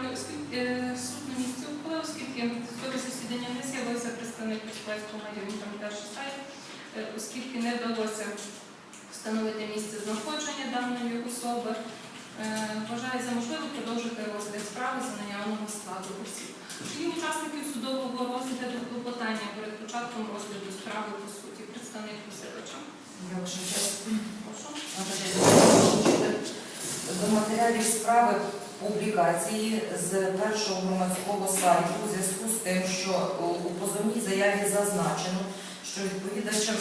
Е, суд на місці ухвалив, оскільки до засідання не з'явився представник Почвальського району комітету Шусай, е, оскільки не вдалося встановити місце знаходження даної особи, е, вважає за можливо продовжити розгляд справи за наявного складу осіб. І учасників судового розгляду клопотання перед початком розгляду справи по суті представник Васильовича. Я ваша. Прошу. До матеріалів справи публікації з першого громадського сайту у зв'язку з тим, що у позовній заяві зазначено, що відповідачем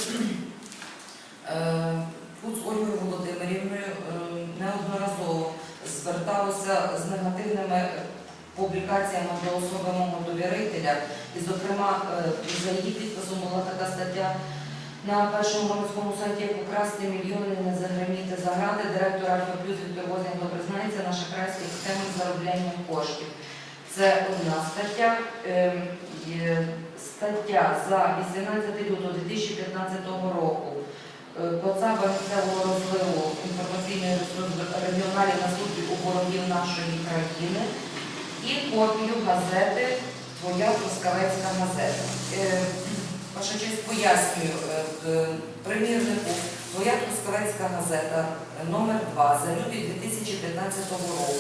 Пуц Ольгою Володимирівною е, неодноразово зверталося з негативними публікаціями до особи мого довірителя. І, зокрема, е, за її підписом була така стаття на першому громадському сайті як украсти мільйони не загриміти загради. Директор Альфа Плюс Віктор Возненко признається наша крайська система заробляння коштів. Це одна стаття. Ем, Стаття за 18 лютого 2015 року. Е, Коцаба місцевого розливу інформаційної регіоналів на службі у ворогів нашої країни і копію газети Твоя Трускавецька газета. Е, Ваша честь пояснюю е, примірнику Твоя Трускавецька газета е, номер 2 за лютий 2015 року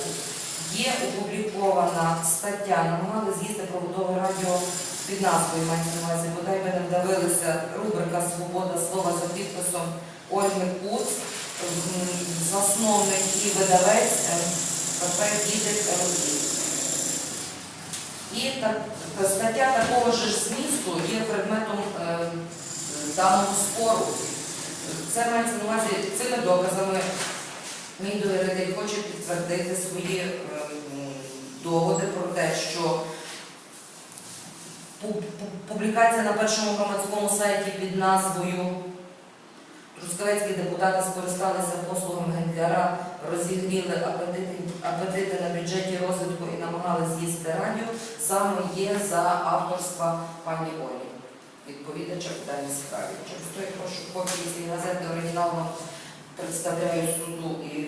є опублікована стаття Намагали з'їсти проводове радіо під назвою мається на увазі, бодай би не вдавилися рубрика Свобода слова за підписом Ольги Куц, засновник і видавець е, ПП «Діти Родів». І так, стаття такого ж змісту є предметом е, даного спору. Це мається на увазі цими доказами. Мій довіритель хоче підтвердити свої е, доводи про те, що пу- пу- публікація на першому громадському сайті під назвою Трускавецькі депутати скористалися послугами гендляра, розігріли апетити, на бюджеті розвитку і намагали з'їсти радіо, саме є за авторства пані Олі, відповідача Питання даній. Через то я прошу копії цієї газети оригінал представляю суду і